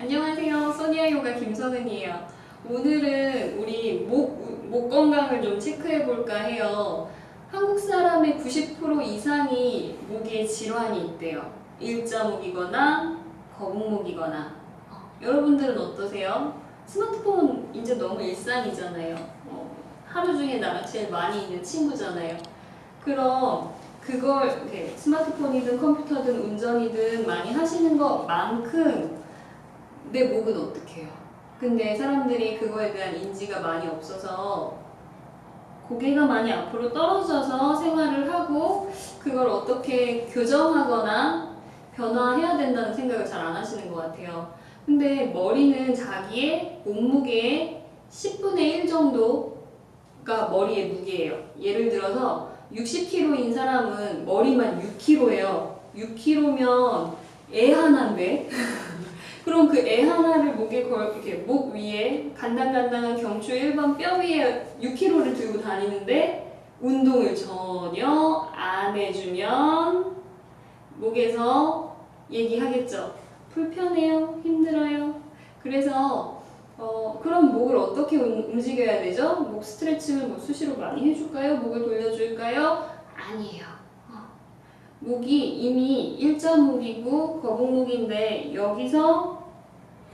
안녕하세요. 소니아 요가 김선은이에요. 오늘은 우리 목, 목 건강을 좀 체크해 볼까 해요. 한국 사람의 90% 이상이 목에 질환이 있대요. 일자목이거나 거북목이거나. 어, 여러분들은 어떠세요? 스마트폰 이제 너무 일상이잖아요. 어, 하루 중에 나랑 제일 많이 있는 친구잖아요. 그럼 그걸 스마트폰이든 컴퓨터든 운전이든 많이 하시는 것만큼 내 목은 어떻게 해요? 근데 사람들이 그거에 대한 인지가 많이 없어서 고개가 많이 앞으로 떨어져서 생활을 하고 그걸 어떻게 교정하거나 변화해야 된다는 생각을 잘 안 하시는 것 같아요. 근데 머리는 자기의 몸무게의 10분의 1 정도가 머리의 무게예요. 예를 들어서 60kg인 사람은 머리만 6kg예요. 6kg면 애 하나인데? 그럼 그 애 하나를 목에 걸, 이렇게 목 위에 간당간당한 경추 1번 뼈 위에 6kg를 들고 다니는데 운동을 전혀 안 해주면 목에서 얘기하겠죠. 불편해요. 힘들어요. 그래서 어, 그럼 목을 어떻게 움- 움직여야 되죠? 목 스트레칭을 뭐 수시로 많이 해줄까요? 목을 돌려줄까요? 아니에요. 어. 목이 이미 일자목이고 거북목인데 여기서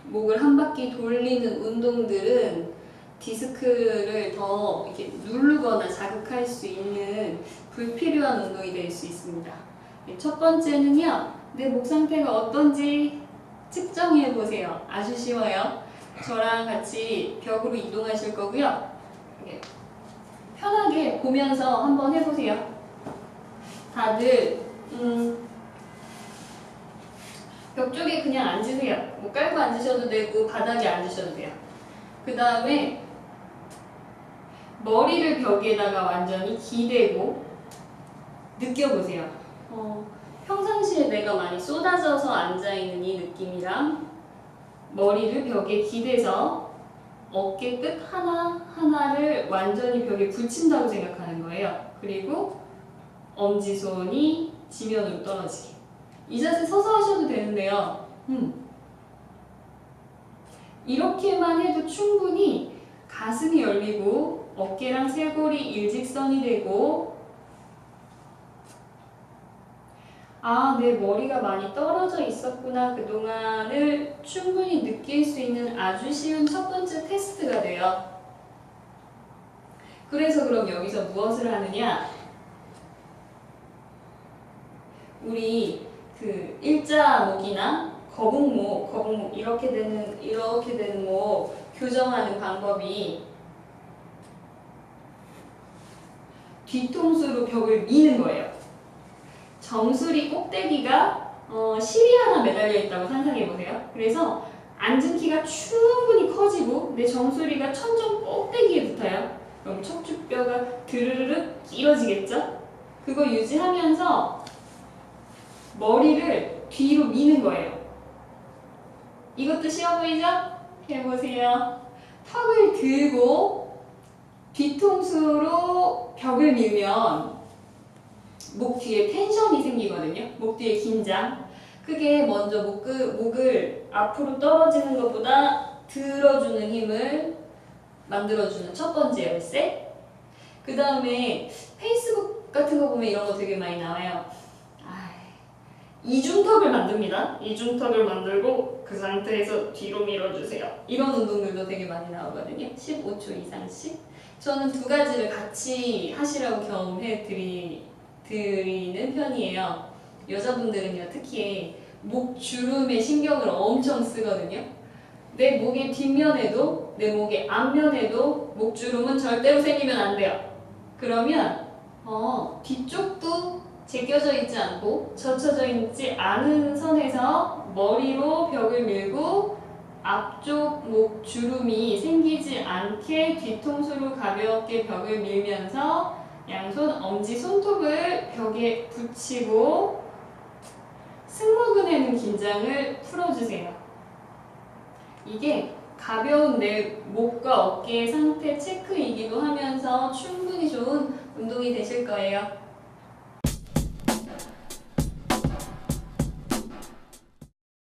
목을 한 바퀴 돌리는 운동들은 디스크를 더 이렇게 누르거나 자극할 수 있는 불필요한 운동이 될 수 있습니다. 네, 첫 번째는요, 내 목 상태가 어떤지 측정해 보세요. 아주 쉬워요. 저랑 같이 벽으로 이동하실 거고요. 편하게 보면서 한번 해보세요. 다들 음, 벽 쪽에 그냥 앉으세요. 뭐 깔고 앉으셔도 되고 바닥에 앉으셔도 돼요. 그 다음에 머리를 벽에다가 완전히 기대고 느껴보세요. 어, 평상시에 내가 많이 쏟아져서 앉아있는 이 느낌이랑 머리를 벽에 기대서 어깨 끝 하나 하나를 완전히 벽에 붙인다고 생각하는 거예요. 그리고 엄지손이 지면으로 떨어지게. 이 자세 서서 하셔도 되는데요. 음. 이렇게만 해도 충분히 가슴이 열리고 어깨랑 쇄골이 일직선이 되고 아, 내 머리가 많이 떨어져 있었구나. 그동안을 충분히 느낄 수 있는 아주 쉬운 첫 번째 테스트가 돼요. 그래서 그럼 여기서 무엇을 하느냐? 우리 그 일자목이나 거북목, 거북목 이렇게 되는 이렇게 되는 목 교정하는 방법이 뒤통수로 벽을 미는 거예요. 정수리 꼭대기가 어, 실이 하나 매달려 있다고 상상해 보세요. 그래서 앉은 키가 충분히 커지고 내 정수리가 천정 꼭대기에 붙어요. 그럼 척추뼈가 드르르륵 길어지겠죠? 그거 유지하면서 머리를 뒤로 미는 거예요. 이것도 쉬워 보이죠? 해보세요. 턱을 들고 뒤통수로 벽을 밀면 목 뒤에 텐션이 생기거든요. 목 뒤에 긴장. 그게 먼저 목, 그, 목을 앞으로 떨어지는 것보다 들어주는 힘을 만들어주는 첫 번째 열쇠. 그 다음에 페이스북 같은 거 보면 이런 거 되게 많이 나와요. 이중턱을 만듭니다. 이중턱을 만들고 그 상태에서 뒤로 밀어주세요. 이런 운동들도 되게 많이 나오거든요. 15초 이상씩. 저는 두 가지를 같이 하시라고 경험해 드리, 드리는 편이에요. 여자분들은요, 특히 목 주름에 신경을 엄청 쓰거든요. 내 목의 뒷면에도, 내 목의 앞면에도 목 주름은 절대로 생기면 안 돼요. 그러면, 어, 뒤쪽도 제껴져 있지 않고 젖혀져 있지 않은 선에서 머리로 벽을 밀고 앞쪽 목 주름이 생기지 않게 뒤통수로 가볍게 벽을 밀면서 양손 엄지 손톱을 벽에 붙이고 승모근에는 긴장을 풀어주세요. 이게 가벼운 내 목과 어깨의 상태 체크이기도 하면서 충분히 좋은 운동이 되실 거예요.